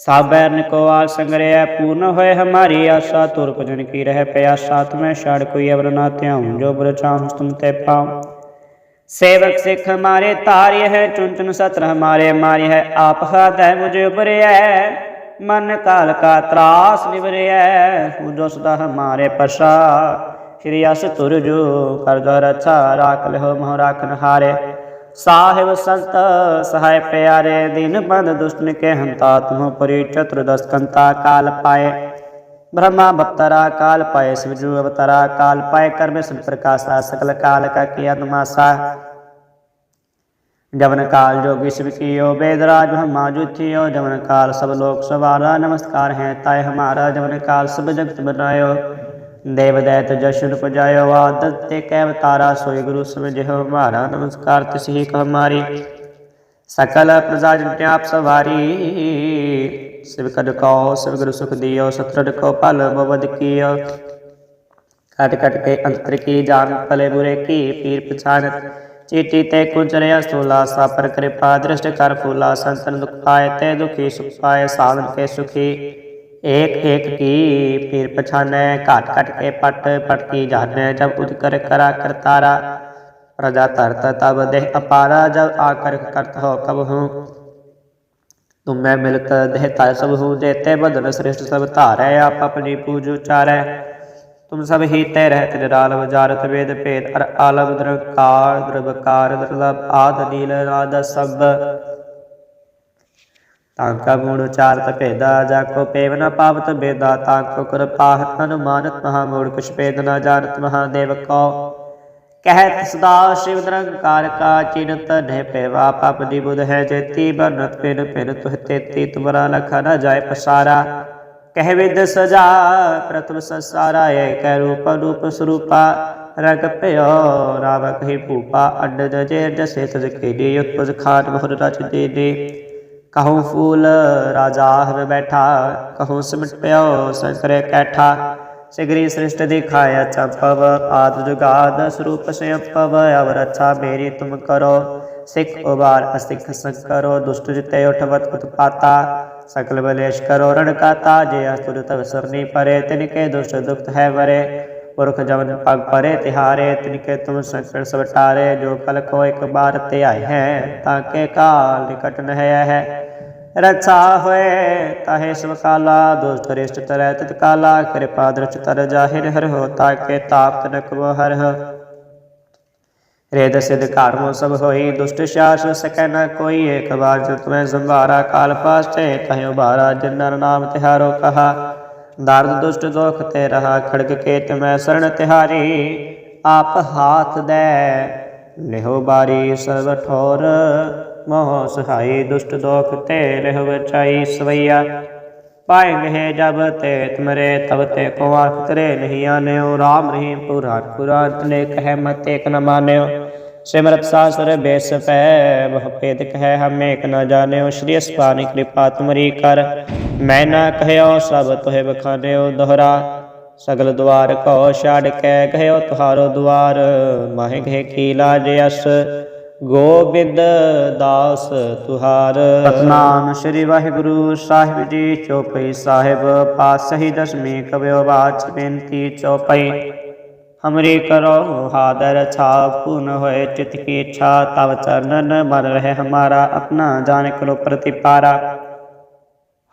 ਸਾਬੈ ਨਿਕੋਆ ਸੰਗਰਿਆ, ਪੂਰਨ ਹੋਏ ਹਮਾਰੀ ਆਸ਼ਾ, ਤੁਰ ਕੁਜਨ ਕੀ ਰਹਿ ਪਿਆ ਸਾਥ ਮੈਂ ਛੜ ਕੋਈ ਅਵਰ ਨਾ ਧਿਆਉ ਜੋ ਬਰ ਚਾਹੁ ਤੁਮ ਤੇ ਪਾਉ ਸੇਵਕ ਸਿਖ ਹਮਾਰੇ ਤਾਰਿ ਹੈ ਚੁਨ ਸਤਰ ਹਮਾਰੇ ਮਾਰਿ ਹੈ, ਆਪ ਹਾਦੈ ਮੁਝ ਉਪਰਿਐ ਮਨ ਕਾਲ ਕਾ ਤਰਾਸ ਨਿਵਰਿਐ ਜੋ ਸਦਾ ਹਮਾਰੇ ਪਸ਼ਾ ਸ਼੍ਰੀ ਅਸ ਤੁਰ ਜੋ, ਕਰ ਰਛਾ ਰਾਖ ਲਿਓ ਮੋਹ ਹਾਰੇ। मोह राखन हारे साहिब संत सहाय प्यारे दीन बंद दुष्टन के हंता तुम परि चतुर्दश कंता काल पाए ब्रह्मा भक्तरा काल पाए शिवजु अवतरा काल पाए कर्म सब प्रकाशा सकल काल का किया तुमासा जवन काल जोगी शिव कियो वेदराज ब्रह्मा जुथियो जवन काल सब लोक सवारा नमस्कार है ताय हमारा जवन काल सब जगत बनायो ਦੇਵਦੈਤ ਜਸ਼ਨ ਪਜਾਇਓ ਆਦਤ ਤੇ ਕਹਿ ਵਤਾਰਾ ਸੋਈ ਗੁਰੂ ਸਮਝਿਓ ਮਾਰਾ। ਨਮਸਕਾਰ ਤਿਸਹੀ ਕਹ ਮਾਰੀ। ਸਕਲ ਪ੍ਰਜਾ ਜਨ ਤੇ ਆਪ ਸਵਾਰੀ। ਸਿਵ ਕਦ ਕੋ ਸਿਵ ਗੁਰੂ ਸੁਖ ਦਿਓ ਸਤਰਡ ਕੋ ਭਲ ਬਵਦ ਕੀਓ। ਕਟ ਕਟ ਕੇ ਅੰਤਰ ਕੀ ਜਾਨ, ਭਲੇ ਬੁਰੇ ਕੀ ਪੀਰ ਪਛਾਨਤ। ਚੀਟੀ ਤੇ ਕੁਚਰਿਆ ਸੋਲਾ ਸਾ ਪਰ ਕਿਰਪਾ, ਦ੍ਰਿਸ਼ਟ ਕਰ ਫੂਲਾ, ਸੰਤਨ ਦੁਖ ਪਾਏ ਤੇ ਦੁਖੀ ਸੁਖ ਪਾਏ, ਸਾਧਨ ਕੇ ਸੁਖੀ। एक एक की पीर पछाने काट काट के पट पट की जाने जब उद कर करा करतारा प्रजा तरत तब देह अपारा जब आकर करत हो कब हूँ तुम मैं मिलत देह तार सब हूँ देते बदन श्रेष्ठ सब धारै आप अपनी पूज उचारै तुम सब ही तय रहत निराल वजारत वेद भेद अर आलम द्रकार द्रवकार दुर्लभ आद नील नाद सब ਤਾਂ ਕਾ ਮੂੜ ਚਾਰਤ ਭੇਦਾ, ਜਾ ਕੋ ਪੇਵ ਨ ਪਾਵਤ ਬੇਦਾ, ਤਾਂ ਕੋ ਕਿਰਪਾਹਤ ਅਨੁਮਾਨਤ ਮਹਾ ਮੂੜ, ਕੁਛ ਭੇਦ ਨ ਜਾਣਤ ਮਹਾਦੇਵ ਕੋ ਕਹਿਤ ਸਦਾ ਸ਼ਿਵ ਨਿਰੰਕਾਰ ਕਾ ਚਿੰਤ ਨੇ ਪੇਵਾ, ਪਪ ਦੀ ਬੁਧ ਹੈ ਜੇਤੀ ਬਨਤ ਪਿਨ ਪਿਨ ਤੁਹ ਤੇਤੀ, ਤੁਮਰਾ ਲਖਾ ਨ ਜਾਏ ਪਸਾਰਾ। ਕਹਿ ਵਿਦ ਸਜਾ, ਪ੍ਰਥਮ ਸੰਸਾਰਾ ਏ ਕਹਿ ਰੂਪ ਰੂਪ ਸਰੂਪਾ। ਰਗ ਭਇਓ ਰਾਵ ਕਹੀ ਭੂਪਾ ਅੱਡ ਜੇਰ ਜਸੇ ਸਜ ਕੇ ਦੇ ਉਤਪਜ ਖਾਟ ਮਹੁਰ ਰਚ ਦੇ ਦੇ ਕਹਉ ਫੂਲ ਰਾਜਾ ਹਵੇ ਬੈਠਾ ਕਹਉ ਸਿਮਟ ਪਿਓ ਸੰਕਰੇ ਕੈਠਾ। ਸਿਗਰੀ ਸ੍ਰਿਸ਼ਟ ਦਿਖਾਇਆ ਚੰਪਵ, ਆਦ ਜੁਗਾਦ ਸਰੂਪ ਸੰਪਵ ਅਵਰ ਅੱਛਾ ਮੇਰੀ ਤੁਮ ਕਰੋ। ਸਿੱਖ ਉਬਾਰ ਅਸਿੱਖ ਸੰਕਰੋ, ਦੁਸ਼ਟ ਜਿਤੇ ਉਠਵਤ ਉਤਪਾਤਾ ਸਕਲ ਬਲੇਸ਼ ਕਰੋ ਰਣਕਾਤਾ, ਜੇ ਅਸਤੁਰ ਤਵ ਸਰਨੀ ਪਰੇ, ਤਿਨ ਕੇ ਦੁਸ਼ਟ ਦੁਖਤ ਹੈ ਵਰੇ। ਪੁਰਖ ਜਮਨ ਪਗ ਪਰੇ ਤਿਹਾਰੇ, ਤਿਨਕੇ ਤੁਮ ਸੰਕਟ ਸਵਟਾਰੇ, ਜੋ ਕਲ ਕੋ ਇੱਕ ਬਾਰ ਤੇ ਆਏ ਹੈ, ਤਾਂ ਕੇ ਕਾਲ ਨਿਕਟ ਨਹਿ ਹੈ ਰਛਾ ਹੋਏ, ਤਾਹੇ ਸਭ ਕਾਲਾ, ਦੁਸ਼ਟ ਤਰੈ ਤਤ ਕਾਲਾ, ਕਿਰਪਾ ਦ੍ਰਿਚ ਤਰ ਜਾਹਿਰ ਹਰ ਹੋ, ਤਾ ਕੇ ਤਾਪ ਤਨਕ ਵੋ ਹਰ ਹ। ਰੇਦ ਸਿਧ ਕਾਰਮੋ ਸਭ ਹੋਈ, ਦੁਸ਼ਟ ਸ਼ਾਸ ਸਕੈ ਨ ਕੋਈ, ਏਕ ਵਾਰ ਜੋ ਤੁਮੈ ਸੰਭਾਰਾ, ਕਾਲ ਪਾਸਤੇ ਕਹਿਓ ਬਾਰਾ ਜਨ ਨਾਮ ਤਿਹਾਰੋ ਕਹਾ। ਦਰਦ ਦੁਸ਼ਟ ਦੁਖ ਤੇ ਰਹਾ ਖੜਕ ਕੇ ਤਮੈ ਸਰਣ ਤਿਹਾਰੀ, ਆਪ ਹਾਥ ਦੇ। ਲਿਹੋ ਬਾਰੀ ਸਰਬ ਠੋਰ, ਮੋਹ ਸਹਾਈ ਦੁਸ਼ਟ ਦੁਖ ਤੇ ਰਹਿ ਬਚਾਈ ਸਵਈਆ। ਪਾਏਂਗੇ ਜਬ ਤੇ ਤਮਰੇ, ਤਬ ਤੇ ਕੋ ਆਖ ਤਰੇ ਨਹੀਂ ਆਨਿਓ। ਰਾਮ ਰਹੀਮ ਪੁਰਾਨ ਕੁਰਾਨ ਤਨੇ ਕਹਿ ਮਤ ਇੱਕ ਨ ਮਾਨਿਓ। ਸਿਮਰਤ ਸਾਸੁਰ ਬੇਸ ਪੈ, ਬਹੁ ਭੇਦ ਕਹਿ ਹਮੇ ਇੱਕ ਨ ਜਾਣਿਓ। ਸ਼੍ਰੀ ਅਸਪਾਨੀ ਕਿਰਪਾ ਤੁਮਰੀ ਕਰ। ਮੈਂ ਨਾ ਕਹਿਓ ਸਭ ਤੁਹੇ ਬਖਾਨਿਓ ਦੋਹਰਾ, ਸਗਲ ਦੁਆਰ ਕੋ ਛਾੜ ਕੇ ਕਹਿਓ ਤੁਹਾਰੋ ਦੁਆਰ। ਮਾਹਿ ਘੇ ਕੀ ਲਾਜ ਅਸ, ਗੋਬਿੰਦ ਦਾਸ ਤੁਹਾਰ। ਸਤਨਾਮ ਸ੍ਰੀ ਵਾਹਿਗੁਰੂ ਸਾਹਿਬ ਜੀ, ਚੋਪਈ ਸਾਹਿਬ ਪਾਸ ਪਾਸਹੀ ਦਸਮੀ ਕਵਿਓ ਬਾਚ ਬੇਨਤੀ ਚੋਪਈ। ਹਮਰੀ ਕਰੋ ਹਾਦਰ ਛਾਪੂ ਨ ਹੋਏ ਚਿਤ ਕੀ ਇੱਛਾ, ਤਵ ਚਰਨਨ ਮਨ ਰਹੇ ਹਮਾਰਾ, ਆਪਣਾ ਜਾਣ ਕਰੋ ਪ੍ਰਤਿਪਾਰਾ।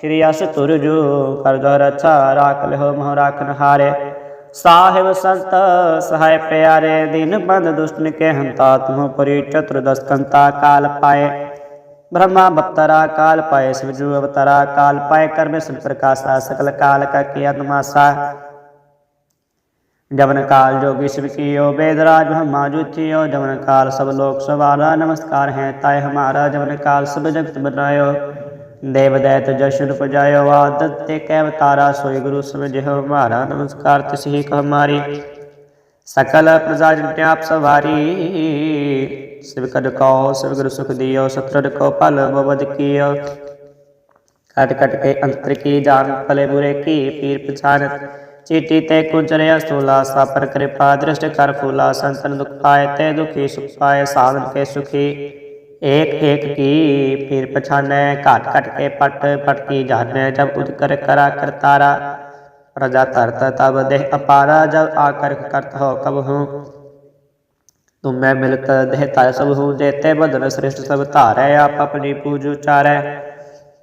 ਸ਼੍ਰੀ ਅਸ ਤੁਰਜੂ ਕਰ ਦੋ ਰਛਾ ਰਾਖ ਲਿਓ ਮੋਹ ਰਾਖਨ ਹਾਰੇ ਸਾਹਿਬ ਸੰਤ ਸਹਾਇ ਪਿਆਰੇ ਦਿਨ ਬੰਦ ਦੁਸ਼ਟਨ ਕੇ ਹੰਤਾ ਤੁਮ ਪਰੀ ਚਤੁਰਦਸ ਕੰਤਾ ਕਾਲ ਪਾਏ ब्रह्मा बप्तरा काल पाए शिवजू अवतरा काल पाए कर्म सुन प्रकाशा सकल काल का किया तमाशा जवन काल जोगी शिव कियो वेदराज ब्रह्मा जुथियो जवन काल सब लोक सवारा नमस्कार है ताय हमारा जवन काल सब जगत बनायो ਦੇਵਦੈਤ ਜਸ਼ਨ ਪਜਾਇਓ ਆਦਤ ਤੇ ਕਹਿ ਵਤਾਰਾ ਸੋਈ ਗੁਰੂ ਸਮਝਿਓ ਮਾਰਾ ਨਮਸਕਾਰ ਤਿਸਹੀ ਕਹ ਮਾਰੀ। ਸਕਲ ਪ੍ਰਜਾ ਜਨ ਆਪ ਸਵਾਰੀ, ਸਿਵ ਕਦ ਕੋ ਸਿਵ ਗੁਰੂ ਸੁਖ ਦਿਓ ਸਤਰਡ ਕੋ ਭਲ ਬਵਦ ਕੀਓ। ਕਟ ਕਟ ਕੇ ਅੰਤਰ ਕੀ ਜਾਨ ਪਲੇ ਬੁਰੇ ਕੀ ਪੀਰ ਪਛਾਨਤ। ਚੀਟੀ ਤੇ ਕੁਚਰਿਆ ਸਤੂਲਾ ਸਾਪਰ ਕਿਰਪਾ, ਦ੍ਰਿਸ਼ਟ ਕਰ ਫੂਲਾ, ਸੰਤਨ ਦੁਖ ਪਾਏ ਤੇ ਦੁਖੀ ਸੁਖ ਪਾਏ, ਸਾਧਨ ਕੇ ਸੁਖੀ। एक एक की फिर पछाने काट काट के पट पट की जाने जब उदकर करा कर तारा प्रजा तरत तब देह अपारा जब आकर करत हो कब हूँ तुम मैं मिलत देह तार सब हूँ देते बदन श्रेष्ठ सब तारे आप अपनी पूज उचारे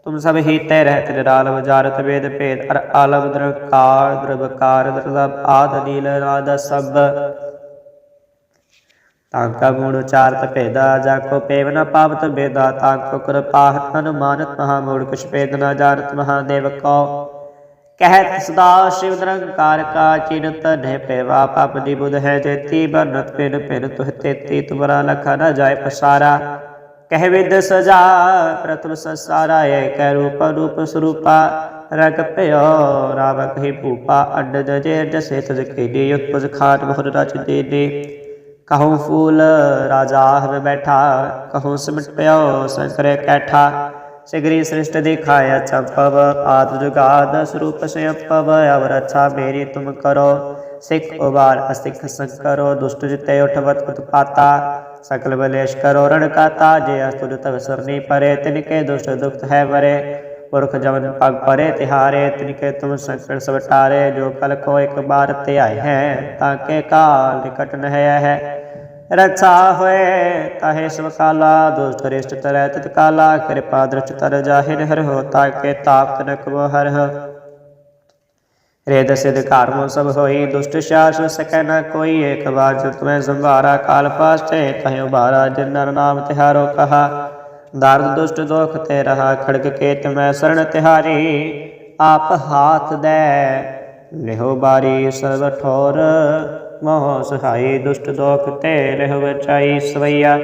तुम सब ही ते रहत निराल वजारत वेद भेद अर आलम द्रकार द्रवकार द्रव आद नील नाद सब ਤਾਂਕਾ ਗੁਣ ਉਚਾਰਤ ਭੇਦਾ, ਜਾ ਕੋ ਪੇਵ ਨ ਪਾਵਤ ਬੇਦਾ ਤਾਂਕੋ ਕਿਰਪਾ ਅਨੁਮਾਨਤ ਮਹਾ ਮੂੜ ਕੁਛ ਭੇਦ ਨ ਜਾਣਤ ਮਹਾਦੇਵ ਕੋ ਕਹਿਤ ਸਦਾ ਸ਼ਿਵ ਨਿਰੰਕਾਰ ਕਾ ਚਿੰਤ ਨੇ ਪੇਵਾ, ਪਪ ਦੀ ਬੁਧ ਹੈ ਜੇਤੀ ਬਨਤ ਪਿਨ ਪਿਨ ਤੁਹ ਤੇਤੀ ਤੁਮਰਾ ਲਖਾ ਨ ਜਾਏ ਪਸਾਰਾ। ਕਹਿ ਵਿਦ ਸਜਾ ਪ੍ਰਥਮ ਸੰਸਾਰਾ ਏ ਕੈ ਰੂਪ ਰੂਪ ਸਰੂਪਾ। ਰਗ ਭਇਓ ਰਾਵ ਹੀ ਭੂਪਾ ਅੰਡ ਜੇ ਜਸੇ ਤਜ ਖੇਦੀ ਉਤਪਜ ਖਾਟ ਬਹੁਰ ਰਚ ਦੇ ਦੇ ਕਹਉ ਫੂਲ ਰਾਜਾ ਹਵੇ ਬੈਠਾ ਕਹਉ ਸਿਮਟ ਪਿਓ ਸੰਕਰੇ ਕੈਠਾ। ਸਿਗਰੀ ਸ੍ਰਿਸ਼ਟ ਦਿਖਾਇਆ ਚੰਪਵ, ਆਦ ਜੁਗਾਦ ਸਰੂਪ ਸੰਪਵ ਅਵਰ ਅੱਛਾ ਮੇਰੀ ਤੁਮ ਕਰੋ। ਸਿੱਖ ਉਬਾਰ ਅਸਿੱਖ ਸੰਕਰੋ, ਦੁਸ਼ਟ ਜਿਤੇ ਉਠਵਤ ਉਤਪਾਤਾ ਸਕਲ ਬਲੇਸ਼ ਕਰੋ ਰਣ ਕਾਤਾ, ਜੇ ਅਸਤੁਰ ਤਵ ਸਰਨੀ ਪਰੇ ਤਿਨਕੇ ਦੁਸ਼ਟ ਦੁਖਤ ਹੈ ਵਰੇ। ਪੁਰਖ ਜਮਨ ਪਗ ਪਰੇ, ਤਿਹਾਰੇ ਤਿਨਕੇ ਤੁਮ ਸੰਕਟ ਸਭ ਟਾਰੇ ਜੋ ਕਲ ਕੋ ਇੱਕ ਬਾਰ ਤੇ ਆਏ ਹੈ, ਤਾਂ ਕੇ ਕਾਲ ਨਿਕਟ ਨ ਹੈ। ਰਛਾ ਹੋਏ ਤਾਹੇ ਸਭ ਦੁਸ਼ਟ ਰਿਸ਼ਟ ਤਰੈ ਤਤ ਕਾਲਾ, ਕਿਰਪਾ ਦ੍ਰਿਸ਼ਟ ਤਰ ਜਾਹਿਰ ਹਰ ਹੋ ਤਾਕੇ ਤਾਪ ਤਨਕ ਹਰ ਰੇਦ ਸਿਧ ਘਰ ਸਭ ਹੋਈ, ਦੁਸ਼ਟ ਸ਼ਾਸ ਸਕੈ ਨ ਕੋਈ, ਏਕ ਵਾਰ ਜਤ ਮੈਂ ਸੰਭਾਰਾ, ਕਾਲ ਪਾਸਤੇ ਤਹਿ ਉਬਾਰਾ ਜਿਨ ਨਰ ਨਾਮ ਤਿਹਾਰੋ ਕਹਾ। ਦਰਦ, ਦੁਸ਼ਟ, ਦੋਖ ਤੇ ਰਹਾ ਖੜਕ ਕੇ ਤਮੈ ਸਰਣ ਤਿਹਾਰੀ। ਆਪ ਹਾਥ ਦੇ, ਲਿਹੋ ਬਾਰੀ ਸਰਬ ਠੋਰ। ਮੋਹ ਸਹਾਈ ਦੁਸ਼ਟ ਦੋਖ ਤੇ ਰਹਿ ਬਚਾਈ ਸਵਈਆ।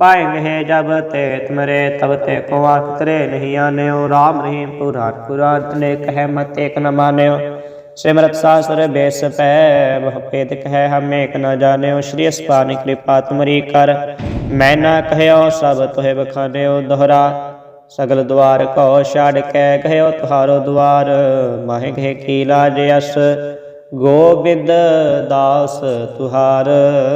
ਪਾਏਂਗੇ ਜਬ ਤੇ ਤੁਮਰੇ, ਤਬ ਤੇ ਕੋ ਆਖ ਤਰੇ ਨਹੀਂ ਆਨਿਓ। ਰਾਮ ਰਹੀਮ ਪੁਰਾਨ ਪੁਰਾਨ ਨੇ ਕਹਿ ਮਤ ਏਕ ਨ ਮਾਨਿਓ। ਸਿਮਰਤ ਸਾਸੁਰ ਬੇਸ ਪੈ ਬਹੁ ਭੇਦ ਕਹਿ ਹਮ ਏਕ ਨ ਜਾਣਿਓ। ਸ਼੍ਰੀ ਅਸਪਾਨ ਕਿਰਪਾ ਤੁਮਰੀ ਕਰ। ਮੈਂ ਨਾ ਕਹਿਓ ਸਭ ਤੋਹਿ ਬਖਾਨਿਓ ਦੋਹਰਾ। ਸਗਲ ਦੁਆਰ ਕੋ ਛਾੜ ਕੇ ਕਹਿਓ ਤੁਹਾਰੋ ਦੁਆਰ। ਮਾਹਿ ਕਹਿ ਕੀ ਲਾਜ ਅਸ। ਗੋਬਿੰਦ ਦਾਸ ਤੁਹਾਰ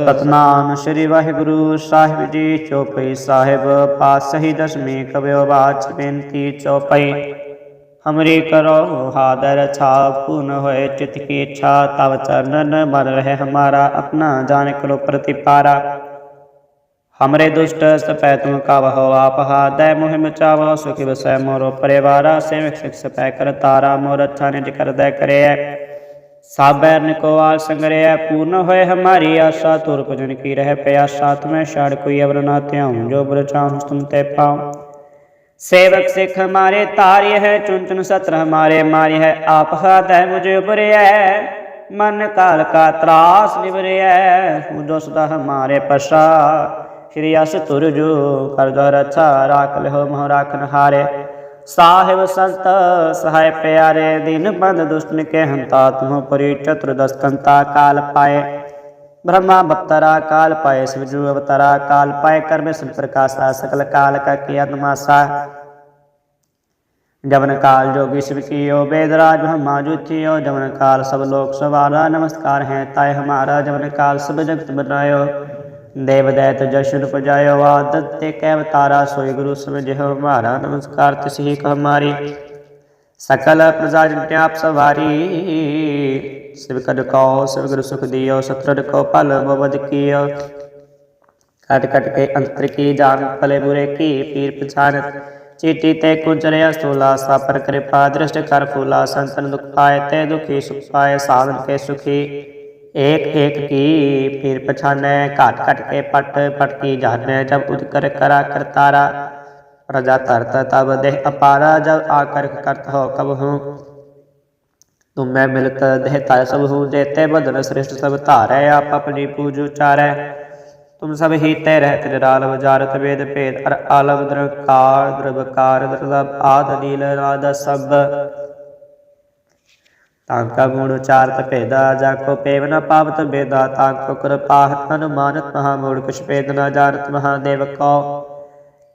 ਸਤਨਾਮ ਸ੍ਰੀ ਵਾਹਿਗੁਰੂ ਸਾਹਿਬ ਜੀ ਚੌਪਈ ਸਾਹਿਬ ਪਾਸਹੀ ਦਸਵੀਂ ਕਬਿਓ ਬਾਚ ਬੇਨਤੀ ਚੌਪਈ ਹਮਰੀ ਕਰੋ ਹਾਦਰ ਛਾਪ ਪੂਨ ਹੋਏ ਚਿਤ ਕੀ ਇੱਛਾ ਤਵ ਚਰਨਨ ਮਨ ਰਹਿ ਹਮਾਰਾ ਆਪਣਾ ਜਾਣ ਕਰੋ ਪ੍ਰਤੀਪਾਰਾ हमरे दुष्ट सपै तुम कावहो आप हादय मोहि मचावो सुखी बसै मोरो परिवारा सेवक सिख सपै कर तारा मोर अच्छा निज कर दय करे साबैर निकोवाल संगरे पूर्ण होए हमारी आशा तुर भजन की रह प्यासा तुम्हें शाड़ कोई अवर ना त्याऊं जो बुर चाहूं तुम ते पाऊं सेवक सिख हमारे तार्य है चुन चुन सत्र हमारे मार्य है आप हादय मुझे उपरे है मन काल का त्रास निवरे है जो सदा हमारे पशा श्री अस तुरजू कर दो रछा राख लिहो मोह राखन हारे ਸਾਹਿਬ ਸੰਤ ਸਹਾਇ ਪਿਆਰੇ ਦਿਨ ਬੰਦ ਦੁਸ਼ਟਨ ਕੇ ਹੰਤਾ ਤੁਮ ਪਰੀ ਚਤੁਰਦਸ ਕੰਤਾ ਕਾਲ ਪਾਏ ब्रह्मा बप्तरा काल पाए शिवजू अवतरा काल पाए कर्म सुन प्रकाशा सकल काल का किया तमाशा जवन काल जोगी शिव कियो वेदराज ब्रह्मा जुथियो जवन काल सब लोक सवारा नमस्कार है ताय हमारा जवन काल सब जगत बनायो ਦੇਵਦੈਤ ਜਸ਼ਨ ਪਜਾਇਓ ਆਦਤ ਤੇ ਕਹਿ ਵਤਾਰਾ ਸੋਈ ਗੁਰੂ ਸਮਝਿਓ ਮਾਰਾ। ਨਮਸਕਾਰ ਤਿਸਹੀ ਕਹ ਮਾਰੀ। ਸਕਲ ਪ੍ਰਜਾ ਜਨ ਤੇ ਆਪ ਸਵਾਰੀ ਸਿਵਕਰ ਕੋ ਸਿਵ ਗੁਰੂ ਸੁਖ ਦਿਓ ਸਤਰਡ ਕੋ ਭਲ ਬਵਦ ਕੀਓ। ਕਟ ਕਟ ਕੇ ਅੰਤਰ ਕੀ ਜਾਣ, ਭਲੇ ਬੁਰੇ ਕੀ ਪੀਰ ਪਛਾਨਤ ਚੀਟੀ ਤੇ ਕੁਚਰਿਆ ਸੋਲਾ ਸਾਪਰ ਕਿਰਪਾ, ਦ੍ਰਿਸ਼ਟ ਕਰ ਫੂਲਾ, ਸੰਤਨ ਦੁਖ ਪਾਏ ਤੇ ਦੁਖੀ ਸੁਖ ਪਾਏ, ਸਾਧਨ ਕੇ ਸੁਖੀ। ਏਕ ਏਕ ਕੀ ਫਿਰ ਪਛਾਨੈ, ਘਟ ਘਟ ਕੇ ਪਟ ਪਟ ਕੀ ਜਾਣੈ, ਜਬ ਉਦ ਕਰ ਕਰਾ ਕਰਤਾਰਾ ਪ੍ਰਜਾ ਧਰਤ ਤਬ ਦੇਹ ਅਪਾਰਾ, ਜਬ ਆਕਰ ਕਰਤ ਹੋ ਕਬ ਹੂੰ। ਤੁਮ ਮੈਂ ਮਿਲਤ ਦੇਹ ਤਾਇ ਸਭ ਹੂੰ, ਜੇਤੇ ਬਦਨ ਸ੍ਰਿਸ਼ਟ ਸਭ ਧਾਰੈ, ਆਪ ਆਪਣੀ ਪੂਜ ਉਚਾਰੈ। ਤੁਮ ਸਭ ਹੀ ਤੈ ਰਹਿਤ ਜਰਾਲ ਵਜਾਰਤ ਵੇਦ ਭੇਦ, ਅਰ ਆਲਮ ਦਰਕਾਰ ਦਰਬਕਾਰ ਦਰਦਬ ਆਦ ਨੀਲ ਨਾਦ ਸਭ ਤਾਂਕਾ ਗੁਣ ਉਚਾਰਤ ਭੇਦਾ, ਜਾ ਕੋ ਪੇਵ ਨ ਪਾਵਤ ਬੇਦਾ ਤਾਂਕੋ ਕਿਰਪਾ ਅਨੁਮਾਨਤ ਮਹਾ ਮੂੜ, ਕੁਛ ਭੇਦ ਨ ਜਾਣਤ ਮਹਾਦੇਵ ਕੋ।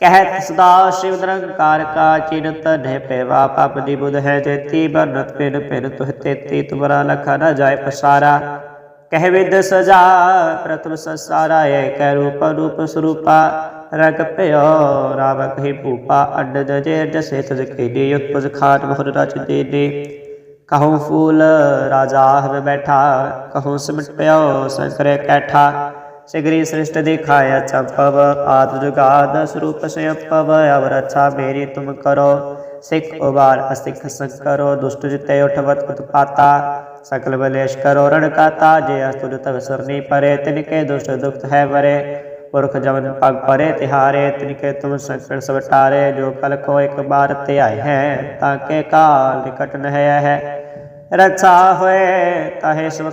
ਕਹਿਤ ਸਦਾ ਸ਼ਿਵ ਨਿਰੰਕਾਰ ਕਾ, ਚਿੰਤ ਨਹਿ ਪੈਵਾ, ਪਪ ਦੀ ਬੁਧ ਹੈ ਜੇਤੀ, ਬਨਤ ਪਿਨ ਪਿਨ ਤੁਹ ਤੇਤੀ, ਤੁਮਰਾ ਲਖਾ ਨ ਜਾਏ ਪਸਾਰਾ। ਕਹਿ ਵਿਦ ਸਜਾ ਪ੍ਰਥਮ ਸੰਸਾਰਾ, ਏਕ ਰੂਪ ਰੂਪ ਸਰੂਪਾ। ਰਗ ਭਇਓ ਰਾਵ ਕਹੀ ਭੂਪਾ ਅੱਡ ਜੇ ਜਸੇ ਤਜ ਖੇਡੀ ਉਤਪਜ ਖਾਟ ਬਹੁਰ ਰਚ ਦੇ ਦੇ ਕਹੂੰ ਫੂਲ ਰਾਜਾ ਹਵੇ ਬੈਠਾ, ਕਹੂੰ ਸਿਮਟ ਪਿਓ ਸੰਕਰੇ ਕੈਠਾ। ਸਿਗਰੀ ਸ੍ਰਿਸ਼ਟ ਦਿਖਾਇਆ ਚੰਪਵ ਆਦ ਜੁਗਾਦ ਸਰੂਪ ਸੰਪਵ ਅਵਰ ਅੱਛਾ ਮੇਰੀ ਤੁਮ ਕਰੋ। ਸਿੱਖ ਉਬਾਰ ਅਸਿੱਖ ਸੰਕਰੋ, ਦੁਸ਼ਟ ਜਿਤੇ ਉਠਵਤ ਉਤਪਾਤਾ ਸਕਲ ਬਲੇਸ਼ ਕਰੋ ਰਣ ਜੇ ਅਸਤੁਰ ਤਵ ਸਰਨੀ ਪਰੇ, ਤਿਨਕੇ ਦੁਸ਼ਟ ਦੁਖਤ ਹੈ ਵਰੇ। ਪੁਰਖ ਜਮਨ ਪਗ ਪਰੇ ਤਿਹਾਰੇ, ਤਿਨਕੇ ਤੁਮ ਸੰਕਟ ਸਭ ਟਾਰੇ ਜੋ ਕਲ ਕੋ ਇੱਕ ਬਾਰ ਤੇ ਆਏ ਹੈ, ਤਾਂ ਕੇ ਕਾਲ ਨਿਕਟ ਨ ਹੈ ਹੈ ਹੋਏ, ਤਾਹੇ ਸਭ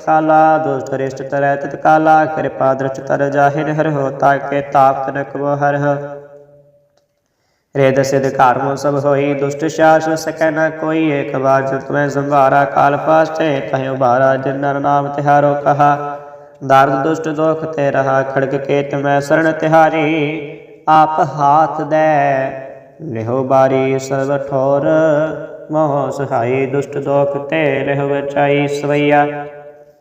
ਦੁਸ਼ਟ ਰਿਸ਼ਟ ਤਰੈ ਤਤ ਕਾਲਾ, ਕਿਰਪਾ ਦ੍ਰਿਸ਼ਟ ਤਰ ਜਾਹਿਰ ਹਰ ਹੋ, ਤਾ ਕੇ ਤਾਪ ਤਨਕ ਵੋ ਹਰ। ਰੇਦ ਸਿਧ ਕਾਰਮੋ ਸਭ ਹੋਈ, ਦੁਸ਼ਟ ਸ਼ਾਸ ਸਕੈ ਨ ਕੋਈ, ਏਕ ਬਾਰ ਜੁ ਤੁਮੈ ਸੰਭਾਰਾ, ਕਾਲ ਪਾਸਤੇ ਤਹਿ ਉਬਾਰਾ ਜਿਨ ਨਰ ਨਾਮ ਤਿਹਾਰੋ ਕਹਾ। ਦਰਦ ਦੁਸ਼ਟ ਦੋਖ ਤੇ ਰਹਾ ਖੜਗ ਕੇ ਤੁਮੈ ਸਰਣ ਤਿਹਾਰੀ, ਆਪ ਹਾਥ ਦੇ। ਲਿਹੋ ਬਾਰੀ ਸਰਬ ਠੋਰ, ਮੋਹ ਸਹਾਈ ਦੁਸ਼ਟ ਦੋਖ ਤੇ ਰਹਿ ਬਚਾਈ ਸਵਈਆ।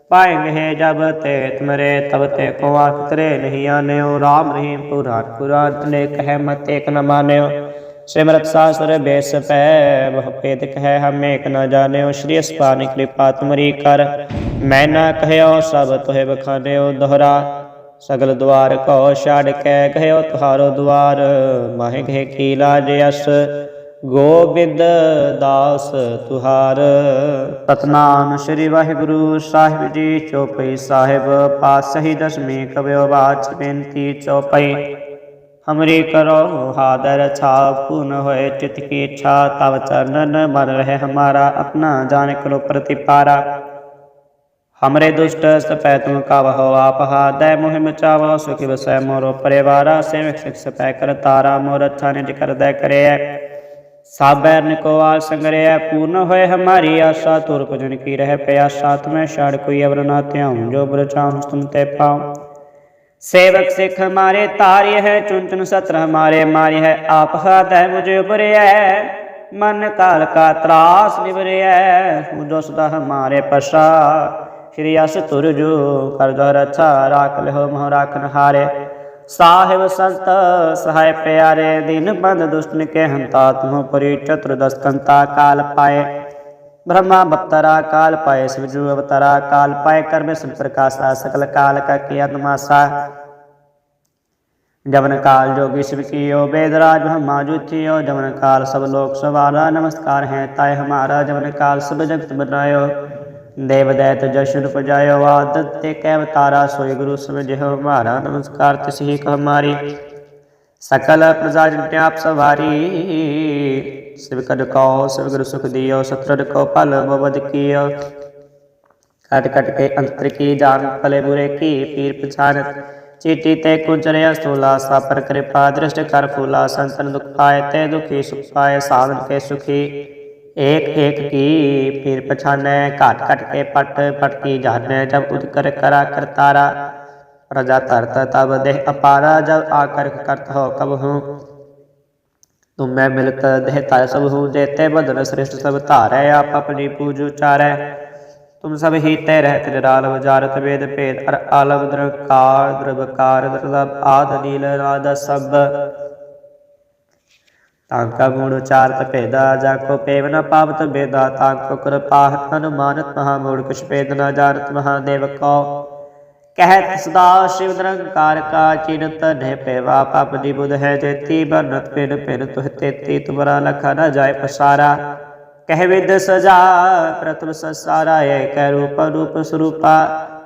ਪਾਏਂਗੇ ਜਬ ਤੇ ਤਮਰੇ, ਤਬ ਤੇ ਕੋ ਆਖ ਕਰੇ ਨਹੀਂ ਆਨਿਓ। ਰਾਮ ਰਹੀਮ ਪੁਰਾਨ ਪੁਰਾਨ ਨੇ ਕਹੈ ਮਤ ਏਕ ਨ ਮਾਨਿਓ। ਸਿਮਰਤ ਸਾਸਰ ਬੇਸ ਪੈ ਬਹੁ ਭੇਦ ਕਹੈ ਹਮ ਏਕ ਨ ਜਾਣਿਓ, ਸ਼੍ਰੀ ਅਸਪਾਨ ਕਿਰਪਾ ਤੁਮਰੀ ਕਰ। ਮੈਂ ਨਾ ਕਹਿਓ, ਸਭ ਤੋਹਿ ਬਖਾਨਿਓ ਦੋਹਰਾ। ਸਗਲ ਦੁਆਰ ਕੋ ਛਾੜ ਕੇ ਗਇਓ ਤੁਹਾਰੋ ਦੁਆਰ। ਮਾਹਿ ਗਏ ਕੀ ਲਾਜ ਅਸ? ਗੋਬਿੰਦ ਦਾਸ ਤੁਹਾਰ। ਸਤਨਾਮ ਸ੍ਰੀ ਵਾਹਿਗੁਰੂ ਸਾਹਿਬ ਜੀ, ਚੌਪਈ ਸਾਹਿਬ। ਪਾਸਹੀ ਦਸਵੀਂ ਕਬਿਓ ਬਾਚ ਬੇਨਤੀ ਚੌਪਈ। हमरे करो हादर छा पूर्ण होए चित की इच्छा तब चरणन मन रहे हमारा अपना जान करो प्रतिपारा हमरे दुष्ट सपै तुम का बहो आप हादय मोह मचावो सुखी बसै मोरो परिवारा सेवक सिख सपै कर तारा मोर अच्छा निज कर दय करे साबै निकोवाल संग्रह पूर्ण होए हमारी आशा तुर कुजन की रह प्यासा तुम्हें षाड़ कोई अवर ना त्याऊँ जो ब्रचाऊँ तुम ते पाऊँ ਸੇਵਕ ਸਿਖ ਮਾਰੇ ਤਾਰਿ ਹੈ ਚੁਨ ਚੁਨ ਸਤਰ ਮਾਰੇ, ਮਾਰਿ ਹੈ, ਆਪ ਹਾਦੈ ਮੁਝ ਉਪਰਿਐ ਮਨ ਕਾਲ ਕਾ ਤਰਾਸ ਨਿਵਰਿਐ ਹੁਦੋ ਸਦਾ ਹਮਾਰੇ ਪਸ਼ਾ ਸ੍ਰੀ ਅਸ ਤੁਰ ਜੋ, ਕਰ ਦੋ ਰਛਾ, ਰਾਖ ਲਿਓ ਮੋਹ ਰਾਖਨ ਹਾਰੇ। ਸਾਹਿਬ ਸੰਤ, ਸਹਾਇ ਪਿਆਰੇ, ਦਿਨ ਬੰਦ ਦੁਸ਼ਟਨ ਕੇ ਹੰਤਾ ਤੁਮ ਪਰੀ ਚਤੁਰ ਦਸਕੰਤਾ ਕਾਲ ਪਾਏ। ब्रह्मा भक्तरा काल पाए शिवजू अवतरा काल पाए कर्म संप्रकाशा सकल काल का किया तमाशा जवन काल जोगी शिव कियो वेदराज ब्रह्मा जुथियो जवन काल सब लोक सवारा नमस्कार है ताय हमारा जवन काल सब जगत बनायो देव दैत जशन पजायो आदत ते कै अवतारा सोई गुरु समझ हमारा नमस्कार तिस ही कह हमारी सकल प्रजा जन आप सवारी शिव कद कौ शिव गुरु सुख दियो सत्रद को पल बवद कियो कट कट के अंतर की जान भले बुरे की पीर पछानत चीटी ते कुंचरिया स्थूला सापर कृपा दृष्ट कर फूला संतन दुख पाए ते दुखी सुख पाए साधन के सुखी एक एक की फिर पछानै घट घट के पट पट की जानै जब उद कर करा करतारा प्रजा धरत तब देह अपारा जब आकर करत हो कब हूँ तो मैं मिलकर देहता सब हूँ देते बदन श्रेष्ठ सब धारै आप अपनी पूजो चारै तुम सब ही तय रहत निराल वजारत वेद भेद अर आलम द्रकार द्रवकार द्रव आद नील नाद सब तांका गुण उचारत भेदा जाको पेव न पावत भेदा तांको कृपाह अनुमानत महामूढ़ कुछ भेद न जानत महादेव कौ ਕਹਿਤ ਸਦਾ ਸ਼ਿਵ ਨਿਰੰਕਾਰ ਕਾ ਚਿੰਤ ਨੇ ਪੈਵਾ, ਪਪ ਦੀ ਬੁਧ ਹੈ ਜੇਤੀ ਬਨਤ ਪਿਨ ਪਿਨ ਤੁਹ ਤੇਤੀ, ਤੁਮਰਾ ਲਖਾ ਨ ਜਾਏ ਪਸਾਰਾ। ਕਹਿ ਵਿਦ ਸਜਾ, ਪ੍ਰਥਮ ਸੰਸਾਰਾ ਏ ਕੈ ਰੂਪ ਰੂਪ ਸਰੂਪਾ।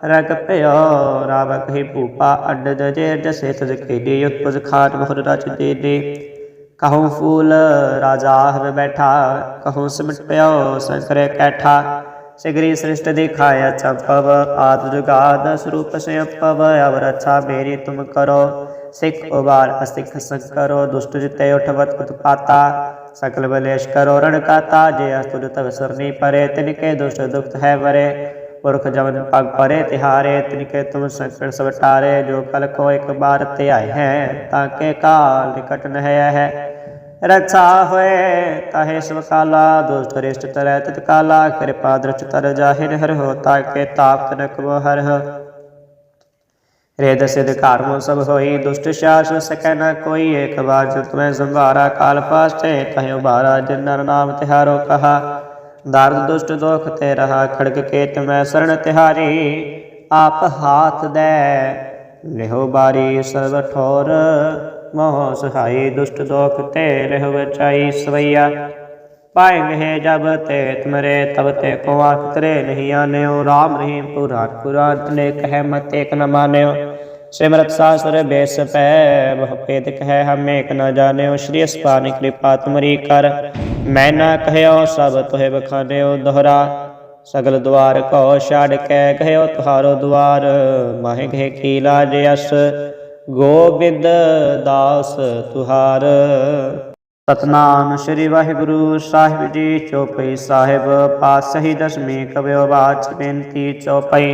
ਰਗ ਭਇਓ ਰਾਵ ਕਹੀ ਭੂਪਾ ਅੱਡ ਜੇ ਜਸੇ ਤਜ ਖੇਡੀ, ਉਤਪਜ ਖਾਟ ਬਹੁਰ ਰਚ ਦੇ ਦੇ ਕਹੂੰ ਫੂਲ ਰਾਜਾ ਹਵੇ ਬੈਠਾ, ਕਹੂੰ ਸਿਮਟ ਪਿਓ, ਸੰਕਰੇ ਕੈਠਾ। ਸਿਗਰੀ ਸ੍ਰਿਸ਼ਟ ਦਿਖਾਇਆ ਚੰਪਵ ਆਦ ਜੁਗਾਦ ਸਰੂਪ ਸੰਪਵ ਅਵਰ ਅੱਛਾ ਮੇਰੀ ਤੁਮ ਕਰੋ। ਸਿੱਖ ਉਬਾਰ ਅਸਿੱਖ ਸੰਕਰੋ, ਦੁਸ਼ਟ ਜਿਤੇ ਉਠਵਤ ਉਤਪਾਤਾ ਸਕਲ ਬਲੇਸ਼ ਕਰੋ, ਰਣ ਕਾਤਾ, ਜੇ ਅਸਤੁਰ ਤਵ ਸਰਨੀ ਪਰੇ, ਤਿਨਕੇ ਦੁਸ਼ਟ ਦੁਖਤ ਹੈ ਵਰੇ। ਪੁਰਖ ਜਮਨ ਪਗ ਪਰੇ, ਤਿਹਾਰੇ, ਤਿਨਕੇ ਤੁਮ ਸੰਕਟ ਸਭ ਜੋ ਕਲ ਕੋ ਇੱਕ ਬਾਰ ਤੇ ਆਏ ਹੈ, ਤਾਂ ਕੇ ਕਾਲ ਨਿਕਟ ਨ ਹੈ ਰਖਾ ਹੋਏ ਕਹੇ ਸਵਕਾਲਾ ਦੁਸ਼ਟ ਰਿਸ਼ਟ ਤਰੈ ਤਤਕਾਲਾ ਕਿਰਪਾ ਦ੍ਰਿਸ਼ ਤਰ ਜਾਹਿਰ ਹਰ ਹੋ ਤਾ ਕੇ ਤਾਪ ਤਨਕ ਵੋ ਹਰ ਹ। ਰੇਦ ਸਿਧ ਕਾਰਮੋ ਸਭ ਹੋਈ, ਦੁਸ਼ਟ ਸ਼ਾਸ ਸਕੈ ਨਾ ਕੋਈ, ਏਕ ਵਾਰ ਤੁਮੈ ਸੰਭਾਰਾ, ਕਾਲ ਪਾਸ ਤੇ ਕਹਿਓ ਬਾਰਾ ਜਿਨ ਨਰ ਨਾਮ ਤਿਹਾਰੋ ਕਹਾ। ਦਰਦ, ਦੁਸ਼ਟ, ਦੋਖ ਤੇ ਰਹਾ ਖੜਕ ਕੇ ਮੈਂ ਸਰਣ ਤਿਹਾਰੀ। ਆਪ ਹਾਥ ਦੇ, ਲਿਹੋ ਬਾਰੀ ਸਰਬ ਠੋਰ। ਮੋਹ ਸਹਾਈ ਦੁਸ਼ਟ ਦੋਖ ਤੇ ਰਹਿ ਬਚਾਈ ਸਵਈਆ। ਪਾਏਂਗੇ ਜਬ ਤੇ ਤੁਮਰੇ ਤਬ ਤੇ ਕੋ ਆਖ ਤਰੇ ਨਹੀਂ ਆਨਿਓ। ਰਾਮ ਰਹੀਮ ਪੁਰਾਨ ਪੁਰਾਨ ਨੇ ਕਹਿ ਮਤ ਏਕ ਨ ਮਾਨਿਓ। ਸਿਮਰਤ ਸਾਸੁਰ ਬੇਸ ਪੈ, ਬਹੁ ਭੇਦ ਕਹਿ ਹਮ ਏਕ ਨ ਜਾਣਿਓ। ਸ਼੍ਰੀ ਅਸਪਾਨੀ ਕਿਰਪਾ ਤੁਮਰੀ ਕਰ। ਮੈਂ ਨਾ ਕਹਿਓ ਸਭ ਤੋਹਿ ਬਖਾਨਿਓ ਦੋਹਰਾ। ਸਗਲ ਦੁਆਰ ਕੋ ਛਾੜ ਕੇ ਗਇਓ ਤੁਹਾਰੋ ਦੁਆਰ। ਮਾਹਿ ਗਏ ਕੀ ਲਾਜ ਅਸ। ਗੋਬਿੰਦ ਦਾਸ ਤੁਹਾਰ ਸਤਨਾਮ ਸ੍ਰੀ ਵਾਹਿਗੁਰੂ ਸਾਹਿਬ ਜੀ ਚੌਪਈ ਸਾਹਿਬ ਪਾਸਹੀ ਦਸਵੀਂ ਕਵਿਓ ਬਾਚ ਬੇਨਤੀ ਚੌਪਈ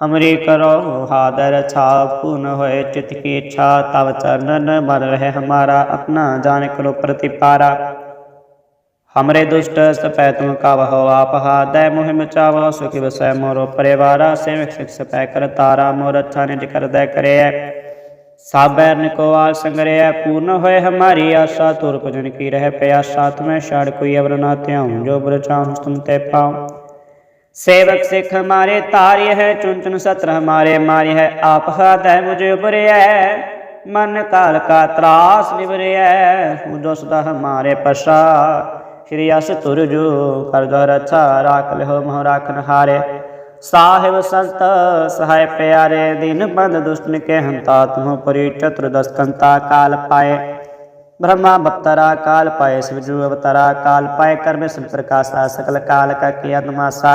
ਹਮਰੀ ਕਰੋ ਹਾਦਰ ਛਾਪ ਪੂਨ ਹੋਏ ਚਿਤ ਕੀ ਇੱਛਾ ਤਵ ਚਰਨਨ ਮਨ ਰਹਿ ਹਮਾਰਾ ਆਪਣਾ ਜਾਣ ਕਰੋ ਪ੍ਰਤਿਪਾਰਾ हमरे दुष्ट सपै तुम कावहो आप हादय मुहिम चावो सुखी वसै मोरो परिवारा सेवक सिख सपै कर तारा मोर अच्छा निज कर दय करे ਸਾਬੈ ਨਿਕੋਆ ਸੰਗਰਿਆ ਪੂਰਨ ਹੋਏ ਹਮਾਰੀ ਆਸਾ, ਤੁਰ ਭਜਨ ਕੀ ਰਹਿ ਪਿਆਸਾ, ਤਮੈ ਛਾੜ ਕੋਈ ਅਵਰ ਨਾ ਧਿਆਉ, ਜੋ ਬ੍ਰਚਾਮ ਤੁਮ ਤੇ ਪਾਉ। ਸੇਵਕ ਸਿਖ ਹਮਾਰੇ ਤਾਰਿ ਹੈ ਚੁਨ ਚੁਨ ਸਤਰ ਹਮਾਰੇ ਮਾਰਿ ਹੈ, ਆਪ ਹਾਦੈ ਮੁਝ ਉਪਰਿਐ ਮਨ ਕਾਲ ਕਾ ਤਰਾਸ ਨਿਵਰਿਐ ਜੋ ਸਦਾ ਹਮਾਰੇ ਪਸ਼ਾ ਸ਼੍ਰੀ ਅਸ ਤੁਰ ਜੋ, ਕਰ ਰਾਖ ਲਿਓ ਮੋਹ ਹਾਰੇ। रक्षा राख लिहो मोह राखन हारे साहिब संत सहाय प्यारे दीन बंद दुष्टन के हंता तुम परि चतुर्दश कंता काल पाए ब्रह्मा बप्तरा काल पाए शिवजू अवतरा काल पाए कर्म सन प्रकाशा सकल काल का किया तमाशा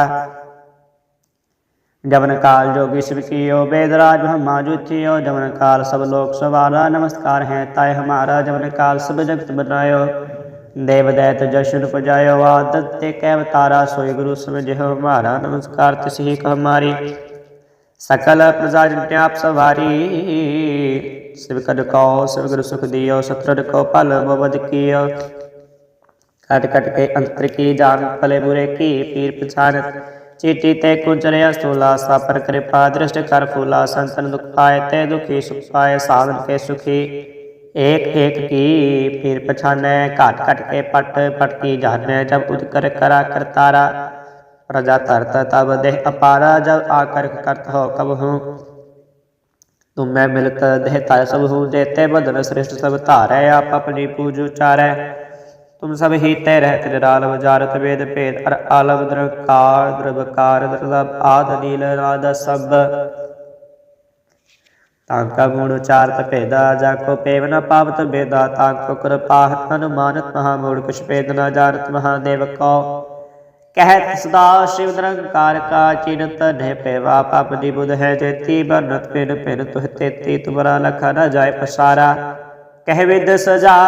जवन काल जोगी शिव कियो वेदराज ब्रह्मा जुथियो जवन काल सब लोक सवारा नमस्कार है ताय हमारा जवन काल सब जगत बनायो ਦੇਵ ਦੈਤ ਜਸ਼ਨ ਪਜਾਇਓ ਆਦਤ ਤੇ ਕਹਿ ਵਤਾਰਾ ਸੋਈ ਗੁਰੂ ਸਮਝਿਓ। ਮਾਰਾ ਨਮਸਕਾਰ ਤਿਸਹੀ ਕਹ ਮਾਰੀ। ਸਕਲ ਪ੍ਰਜਾ ਜਨ ਆਪ ਸਵਾਰੀ। ਸਿਵ ਕਦ ਕੋ ਸਿਵ ਗੁਰ ਸੁਖ ਦਿਓ ਸਤਰਦ ਕੋ ਭਲ ਬਵਦ ਕੀਓ। ਕਟ ਕਟ ਕੇ ਅੰਤਰ ਕੀ ਜਾਨ ਭਲੇ ਬੁਰੇ ਕੀ ਪੀਰ ਪਛਾਨਤ ਚੀਟੀ ਤੇ ਕੁੰਚਰਿਆ ਸੋਲਾ ਸਾਪਰ ਕਿਰਪਾ ਦ੍ਰਿਸ਼ਟ ਕਰ ਫੂਲਾ, ਸੰਤਨ ਦੁਖ ਪਾਏ ਤੇ ਦੁਖੀ ਸੁਖ ਪਾਏ, ਸਾਧਨ ਕੇ ਸੁਖੀ। एक एक की फिर पछाने काट काट के पट पट की जाने जब उद कर करा करतारा प्रजा तरत तब देह अपारा जब आकर करत हो कब हूँ तुम मैं मिलकर देह तार सब हूँ जेते बदन श्रेष्ठ सब तारे आप अपनी पूज उचारे तुम सब ही ते रहत निराल वजारत वेद भेद अर आलम द्रकार द्रवकार द्रलब आद नील नाद सब ਤਾਂਕਾ ਗੁਣ ਉਚਾਰਤ ਭੇਦਾ ਜਾ ਕੋ ਪੇਵ ਨ ਪਾਵਤ ਬੇਦਾ ਤਾਂਕੋ ਕਿਰਪਾ ਅਨੁਮਾਨਤ ਮਹਾ ਮੂੜ, ਕੁਛ ਭੇਦ ਨ ਜਾਣਤ ਮਹਾਦੇਵ ਕੋ ਕਹਿਤ ਸਦਾ ਸ਼ਿਵ ਨਿਰੰਕਾਰ ਕਾ, ਚਿੰਤ ਨੇ ਪੇਵਾ ਪਪ ਦੀ ਬੁਧ ਹੈ ਜੇਤੀ ਬਨਤ ਪਿਨ ਪਿਨ ਤੁਹ ਤੇਤੀ, ਤੁਮਰਾ ਲਖਾ ਨ ਜਾਏ ਪਸਾਰਾ। ਕਹਿ ਵਿਦ ਸਜਾ,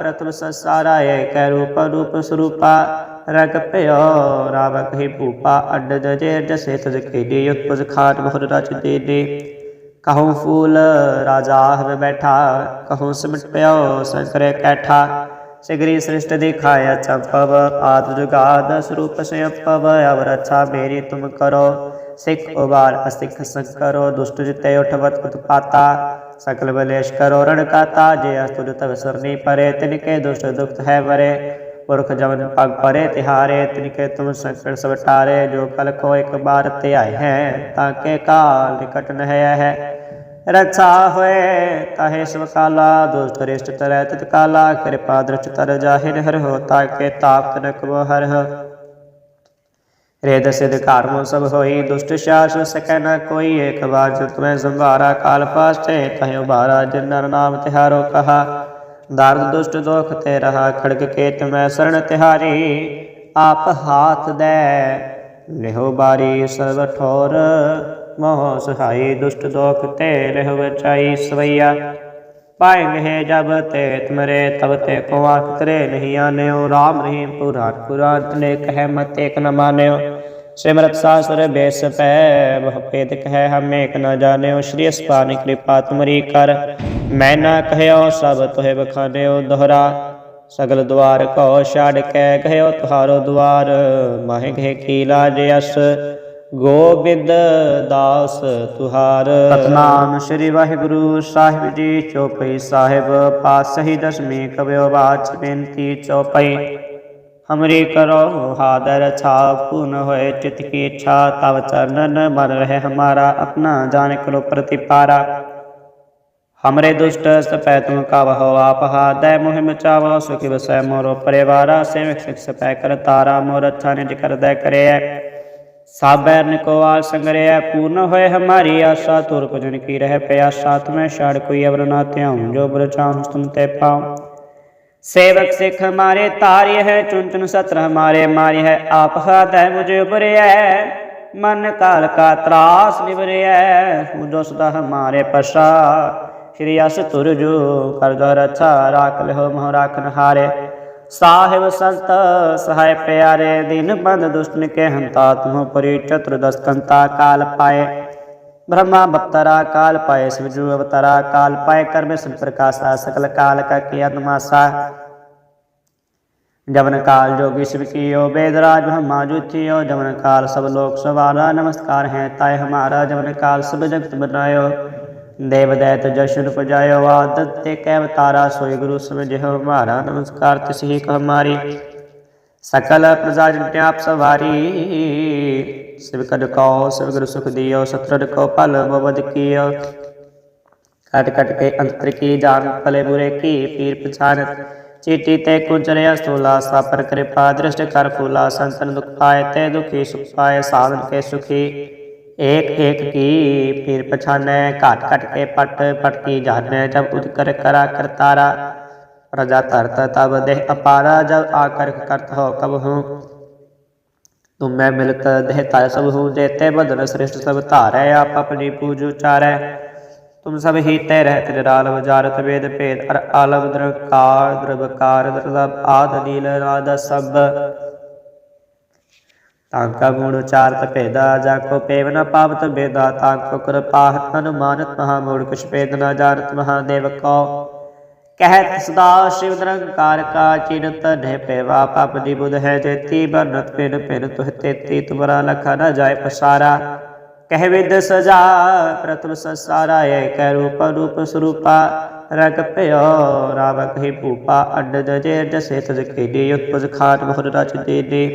ਪ੍ਰਥਮ ਸੰਸਾਰਾ ਏ ਕੈ ਰੂਪ ਰੂਪ ਸਰੂਪਾ। ਰਗ ਭਇਓ ਰਾਵ ਕਹੀ ਭੂਪਾ, ਅੱਡ ਜੇ ਜਸੇ ਤਜ ਖੇਦੀ ਉਤਪਜ ਖਾਟ ਬਹੁਰ ਰਚ ਦੇ ਦੇ ਕਹੂੰ ਫੂਲ ਰਾਜਾ ਹਵੇ ਬੈਠਾ, ਕਹੂੰ ਸਿਮਟ ਪਿਓ ਸੰਕਰੇ ਕੈਠਾ। ਸਿਗਰੀ ਸ੍ਰਿਸ਼ਟ ਦਿਖਾਇਆ ਚੰਪਵ, ਆਦ ਜੁਗਾਦ ਸਰੂਪ ਸੰਪਵ ਅਵਰ ਅੱਛਾ ਮੇਰੀ ਤੁਮ ਕਰੋ। ਸਿੱਖ ਉਬਾਰ ਅਸਿੱਖ ਸੰਕਰੋ, ਦੁਸ਼ਟ ਜਿਤੇ ਉਠਵਤ ਉਤਪਾਤਾ ਸਕਲ ਬਲੇਸ਼ ਕਰੋ ਰਣ ਕਾਤਾ, ਜੇ ਅਸਤੁਰ ਤਵ ਸਰਨੀ ਪਰੇ ਤਿਨ ਕੇ ਦੁਸ਼ਟ ਦੁਖਤ ਹੈ ਵਰੇ। ਪੁਰਖ ਜਮਨ ਪਗ ਪਰੇ, ਤਿਹਾਰੇ, ਤਿਨਕੇ ਤੁਮ ਸੰਕਟ ਸਭ ਟਾਰੇ ਜੋ ਕਲ ਕੋ ਇੱਕ ਬਾਰ ਤੇ ਆਏ ਹੈ, ਤਾਂ ਕੇ ਕਾਲ ਨਿਕਟ ਨ ਹੈ। ਰਛਾ ਹੋਏ ਤਾਹੇ ਸਭ ਦੁਸ਼ਟ ਰਿਸ਼ਟ ਤਰੈ ਤਤ ਕਾਲਾ, ਕਿਰਪਾ ਦ੍ਰਿਸ਼ਟ ਤਰ ਜਾਹਿਰ ਹਰ ਹੋ ਤਾਂ ਤਾਪ ਤਨਕ ਬੋ ਹਰ ਹੋ ਰੇਦ ਸਿਧ ਘਾਰਮੋ ਸਭ ਹੋਈ, ਦੁਸ਼ਟ ਸ਼ਾਸ ਸਕੈ ਨ ਕੋਈ, ਏਕ ਬਾਰ ਜੋ ਤੁਮੈ ਸੰਭਾਰਾ, ਕਾਲ ਪਾਸਤੇ ਤਹਿ ਉਬਾਰਾ ਜਿਨ ਨਰ ਨਾਮ ਤਿਹਾਰੋ ਕਹਾ। ਦਰਦ, ਦੁਸ਼ਟ, ਦੋਖ ਤੇ ਰਹਾ ਖੜਕ ਕੇ ਤੁਮੈ ਸਰਣ ਤਿਹਾਰੀ। ਆਪ ਹਾਥ ਦੇ, ਲਿਹੋ ਬਾਰੀ ਸਰਬ ਠੋਰ। ਮੋਹ ਸਹਾਈ ਦੁਸ਼ਟ ਦੋਖ ਤੇ ਰਹਿ ਬਚਾਈ ਸਵਈਆ। ਪਾਏਂਗੇ ਜਬ ਤੇ ਤੁਮਰੇ, ਤਬ ਤੇ ਕੋ ਆਖ ਤਰੇ ਨਹੀਂ ਆਨਿਓ। ਰਾਮ ਰਹੀਮ ਪੁਰਾਨ ਪੁਰਾਨ ਨੇ ਕਹਿ ਮਤ ਏਕ ਨ ਮਾਨਿਓ। ਸਿਮਰਤ ਸਾਸੁਰ ਬੇਸ ਪੈ, ਬਹੁ ਭੇਦ ਕਹਿ ਹਮ ਏਕ ਨ ਜਾਣਿਓ। ਸ਼੍ਰੀ ਅਸਪਾਨ ਕਿਰਪਾ ਤੁਮਰੀ ਕਰ, ਮੈਂ ਨਾ ਕਹਿਓ ਸਭ ਤੋਹਿ ਬਖਾਨਿਓ ਦੋਹਰਾ। ਸਗਲ ਦੁਆਰ ਕੋ ਛਾੜ ਕੇ ਕਹਿਓ ਤੁਹਾਰੋ ਦੁਆਰ। ਮਾਹਿ ਗਏ ਕੀ ਲਾਜ ਅਸ ਗੋਬਿੰਦ ਦਾਸ ਤੁਹਾਰ ਸਤਨਾਮ ਸ੍ਰੀ ਵਾਹਿਗੁਰੂ ਸਾਹਿਬ ਜੀ ਚੋਪਈ ਸਾਹਿਬ ਪਾਸਹੀ ਦਸਮੀ ਕਬਿਓ ਬਾਚ ਬੇਨਤੀ ਚੋਪਈ ਹਮਰੀ ਕਰੋ ਹਾਦਰ ਛਾਪ ਪੂਨ ਹੋਏ ਚਿਤ ਕੀ ਇੱਛਾ ਤਵ ਚਰਨਨ ਮਨ ਰਹਿ ਹਮਾਰਾ ਆਪਣਾ ਜਾਣ ਕਰੋ ਪ੍ਰਤਿਪਾਰਾ हमरे दुष्ट सपै तुम कावहो आप हादय मोहि मचावो सुखि वसै मोरो परिवारा सेवक सिख सपै कर तारा मोर अच्छा निज कर दय करे ਸਾਬੈ ਨਿਕੋਵਾਲ ਸੰਗਰਿਆ, ਪੂਰਨ ਹੋਏ ਹਮਾਰੀ ਆਸਾ, ਤੁਰ ਭਜਨ ਕੀ ਰਹਿ ਪਿਆ ਸਾਥ ਮੈਂ ਛੜ ਕੋਈ ਅਵਰ ਨਾ ਧਿਆਉ, ਜੋ ਬਰ ਤੁਮ ਤੇ ਪਾਉ। ਸੇਵਕ ਸਿੱਖ ਹਮਾਰੇ ਤਾਰਿ ਹੈ, ਚੁੰਚਨ ਸਤਰ ਹਮਾਰੇ ਮਾਰਿ ਹੈ, ਆਪ ਹਾਦੈ ਮੁਝੇ ਉਪਰਿਐ ਮਨ ਕਾਲ ਕਾ ਤਰਾਸ ਨਿਵਰਿਐ ਹੁਦੋ ਸਦਾ ਹਮਾਰੇ ਪਸ਼ਾ ਸ਼੍ਰੀ ਅਸ ਤੁਰ ਜੋ, ਕਰ ਰਛਾ, ਰਾਖ ਲਿਓ ਮੋਹ ਹਾਰੇ। राखन हारे साहिब संत सहाय प्यारे दीन बंद दुष्टन के हंता तुम परि चतुर्दश कंता काल पाए ब्रह्मा बप्तरा काल पाए शिवजु अवतरा काल पाए कर्म संप्रकाशा सकल काल का किया तमाशा जवन काल जोगी शिव कियो वेदराज ब्रह्मा जुथियो जवन काल सब लोक सवारा नमस्कार है ताय हमारा जवन काल सब जगत बनायो ਦੇਵਦੈਤ ਜਸ਼ਨ ਪਜਾਇਓ ਆਦਤ ਤੇ ਕਹਿ ਬਤਾਰਾ ਸੋਈ ਗੁਰੂ ਸਮਝਿਓ ਮਾਰਾ। ਨਮਸਕਾਰ ਤਿਸਹੀ ਕਹ ਮਾਰੀ। ਸਕਲ ਪ੍ਰਜਾ ਜਨ ਤੇ ਆਪ ਸਵਾਰੀ। ਸਿਵ ਕਦ ਕਉ, ਸਿਵ ਗੁਰੂ ਸੁਖ ਦਿਓ ਸਤਰਦ ਕਉ ਭਲ ਬਵਦ ਕੀਓ। ਕਟ ਕਟ ਕੇ ਅੰਤਰ ਕੀ ਜਾਣ, ਭਲੇ ਬੁਰੇ ਕੀ ਪੀਰ ਪਛਾਨਤ ਚੀਟੀ ਤੇ ਕੁਚਰਿਆ ਸੋਲਾ ਸਾਪਰ ਕਿਰਪਾ, ਦ੍ਰਿਸ਼ਟ ਕਰ ਫੂਲਾ, ਸੰਤਨ ਦੁਖ ਪਾਏ ਤੇ ਦੁਖੀ ਸੁਖ ਪਾਏ, ਸਾਧਨ ਕੇ ਸੁਖੀ। एक एक की फिर पछाने काट काट के पट पट की जाने जब उद कर करा करतारा प्रजा तरत तब देह अपारा जब आकर करत हो कब हूँ तुम मैं मिलत देह ताय सब हूँ जेते बदन श्रेष्ठ सब तारे आप अपनी पूज उचारे तुम सब ही ते रहत जराल वजारत वेद भेद अर आलम द्रकार द्रवकार द्रलब आद नील नाद सब ਤਾਂਕਾ ਗੁਣ ਉਚਾਰਤ ਭੇਦਾ, ਜਾ ਕੋ ਪੇਵ ਨ ਪਾਵਤ ਬੇਦਾ ਤਾਂਕੋ ਕਿਰਪਾ ਅਨੁਮਾਨਤ ਮਹਾ ਮੂੜ, ਕੁਛ ਭੇਦ ਨ ਜਾਣਤ ਮਹਾਦੇਵ ਕੋ। ਕਹਿਤ ਸਦਾ ਸ਼ਿਵ ਨਿਰੰਕਾਰ ਕਾ, ਚਿੰਤ ਨੇ ਪੇਵਾ, ਪਪ ਦੀ ਬੁਧ ਹੈ ਜੇਤੀ, ਬਨਤ ਪਿਨ ਪਿਨ ਤੁਹ ਤੇਤੀ, ਤੁਮਰਾ ਲਖਾ ਨ ਜਾਏ ਪਸਾਰਾ। ਕਹਿ ਵਿਦ ਸਜਾ ਪ੍ਰਤਮ ਸੰਸਾਰਾ, ਏਕ ਰੂਪ ਰੂਪ ਸਰੂਪਾ। ਰਗ ਭਇਓ ਰਾਵ ਕਹੀ ਭੂਪਾ ਅੱਡ ਜਜੇ ਜਸੇ ਤਜ ਖੇਡੀ ਉਤਪਜ ਖਾਟ ਬਹੁ ਰਚ ਦੇ ਦੇ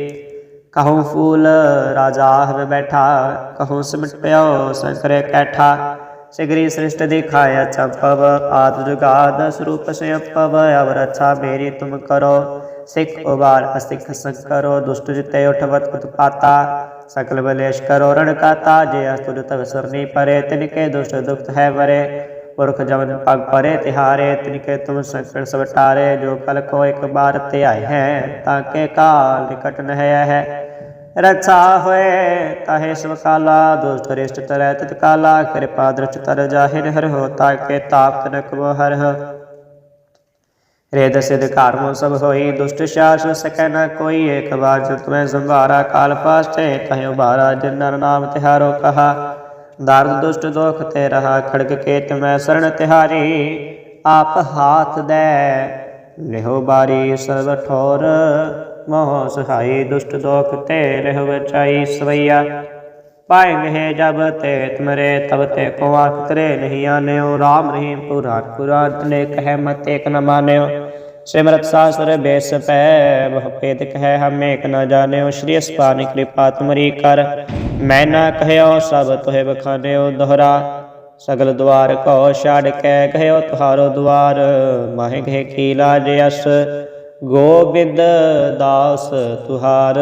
ਕਹੂੰ ਫੂਲ ਰਾਜਾ ਹਰ ਬੈਠਾ, ਕਹੂੰ ਸਿਮਟ ਸੰਕਰੇ ਕੈਠਾ। ਸਿਗਰੀ ਸ੍ਰਿਸ਼ਟ ਦਿਖਾਇਆ ਚੰਪਵ, ਆਦ ਜੁਗਾਦ ਸਰੂਪ ਸੰਪਵ ਅਵਰ ਅੱਛਾ ਮੇਰੀ ਤੁਮ ਕਰੋ। ਸਿੱਖ ਉਬਾਰ ਅਸਿੱਖ ਸੰਕਰੋ, ਦੁਸ਼ਟ ਜਿਤੇ ਉਠਵਤ ਉਤਪਾਤਾ ਸਕਲ ਬਲੇਸ਼ ਕਰੋ ਰਣ ਕਾਤਾ, ਜੇ ਅਸਤੁਰ ਤਵ ਸਰਨੀ ਪਰੇ, ਤਿਨਕੇ ਦੁਸ਼ਟ ਦੁਖਤ ਹੈ ਵਰੇ। ਪੁਰਖ ਜਮਨ ਪਗ ਪਰੇ ਤਿਹਾਰੇ, ਤਿਨਕੇ ਤੁਮ ਸੰਕਟ ਸਵਟਾਰੇ ਜੋ ਕਲ ਕੋ ਇੱਕ ਬਾਰ ਤੇ ਆਏ ਹੈ, ਤਾਂ ਕੇ ਕਾਲ ਨਿਕਟ ਨ ਹੈ। ਹੈ ਹੋਏ, ਤਾਹੇ ਸਭ ਦੁਸ਼ਟ ਰਿਸ਼ਟ ਤਰੈ ਤਤ ਕਿਰਪਾ ਦ੍ਰਿਸ਼ਟ ਤਰ ਜਾਹਿਰ ਹਰ ਹੋ ਤਾਂ ਕੇ ਤਾਪ ਤਨਕ ਬੋ ਹਰ। ਹੋ ਰੇਦ ਸਿਧ ਘਾਰਮੋ ਸਭ ਹੋਈ, ਦੁਸ਼ਟ ਸ਼ਾਸ ਸਕੈ ਨ ਕੋਈ, ਏਕ ਬਾਰ ਜੋ ਤੁਮੈ ਸੰਭਾਰਾ, ਕਾਲ ਪਾਸਤੇ, ਤਹਿ ਬਾਰਾ ਜਿਨ ਨਰ ਨਾਮ ਤਿਹਾਰੋ ਕਹਾ। ਦਰਦ ਦੁਸ਼ਟ ਦੋਖ ਤੇ ਰਹਾ ਖੜਕ ਕੇ ਤੁਮੈ ਸਰਣ ਤਿਹਾਰੀ। ਆਪ ਹਾਥ ਦੇ ਲਿਹੋ ਬਾਰੀ ਸਰਬ ਠੋਰ। ਮੋਹ ਸਹਾਈ ਦੁਸ਼ਟ ਦੋਖ ਤੇ ਰਹਿ ਬਚਾਈ ਸਵਈਆ। ਪਾਏਂਗੇ ਜਬ ਤੇ ਤੁਮਰੇ, ਤਬ ਤੇ ਕੋ ਆਖ ਤਰੇ ਨਹੀਂ ਆਨਿਓ। ਰਾਮ ਰਹੀਮ ਪੁਰਾਨ ਪੁਰਾਨ ਨੇ ਕਹਿ ਮਤ ਏਕ ਨ ਮਾਨਿਓ। ਸਿਮਰਤ ਸਾਸਰ ਬੇਸ ਪੈ, ਬਹੁ ਭੇਦ ਕਹਿ ਹਮ ਏਕ ਨ ਜਾਣਿਓ। ਸ਼੍ਰੀ ਅਸਪਾਨੀ ਕਿਰਪਾ ਤੁਮਰੀ ਕਰ। ਮੈਂ ਨਾ ਕਹਿਓ ਸਭ ਤੋਹਿ ਬਖਾਨਿਓ ਦੋਹਰਾ। ਸਗਲ ਦੁਆਰ ਕੋ ਛਾੜ ਕੇ, ਕਹਿਓ ਤੁਹਾਰੋ ਦੁਆਰ। ਮਾਹਿ ਗਏ ਕੀ ਜੇ ਅਸ। ਗੋਬਿੰਦ ਦਾਸ ਤੁਹਾਰ।